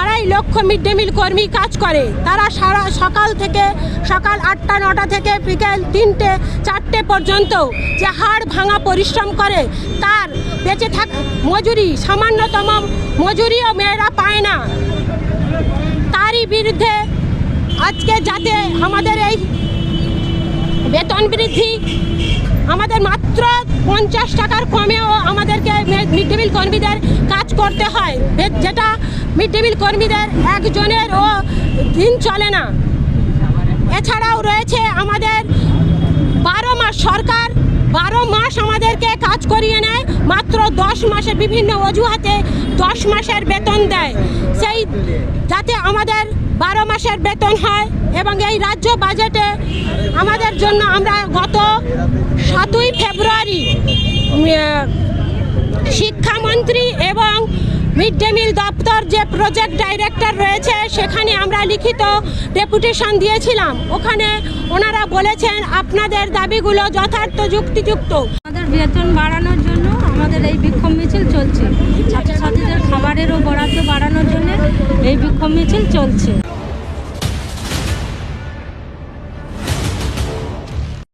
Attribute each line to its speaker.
Speaker 1: আড়াই লক্ষ mid day meal কর্মী কাজ করে। তারা সারা সকাল থেকে সকাল আটটা, নটা থেকে বিকেল তিনটে, চারটে পর্যন্ত যে হাড় ভাঙা পরিশ্রম করে, তার বেঁচে থাক মজুরি, সামান্যতম মজুরিও মেয়েরা পায় না। তারই বিরুদ্ধে আজকে যাতে আমাদের এই বেতন বৃদ্ধি আমাদের মাত্র পঞ্চাশ টাকার কমেও আমাদেরকে মিড ডে মিল কর্মীদের কাজ করতে হয়। যেটা মিড ডে মিল কর্মীদের একজনের ও দিন চলে না। এছাড়াও রয়েছে আমাদের বারো মাস সরকার, বারো মাস আমাদেরকে কাজ করিয়ে নেয়, মাত্র দশ মাসে বিভিন্ন অজুহাতে দশ মাসের বেতন দেয়। সেই যাতে আমাদের বারো মাসের বেতন হয় এবং এই রাজ্য বাজেটে আমাদের জন্য আমরা গত সাতই ফেব্রুয়ারি শিক্ষামন্ত্রী মিড ডে মিল দপ্তর যে প্রজেক্ট ডাইরেক্টর রয়েছে, সেখানে আমরা লিখিত ডেপুটেশন দিয়েছিলাম। ওখানে ওনারা বলেছেন, আপনাদের দাবিগুলো যথার্থ যুক্তিযুক্ত।
Speaker 2: আমাদের বেতন বাড়ানোর জন্য আমাদের এই বিক্ষোভ মিছিল চলছে। ছাত্রছাত্রীদের খাবারেরও বরাদ্দ বাড়ানোর জন্য এই বিক্ষোভ মিছিল চলছে।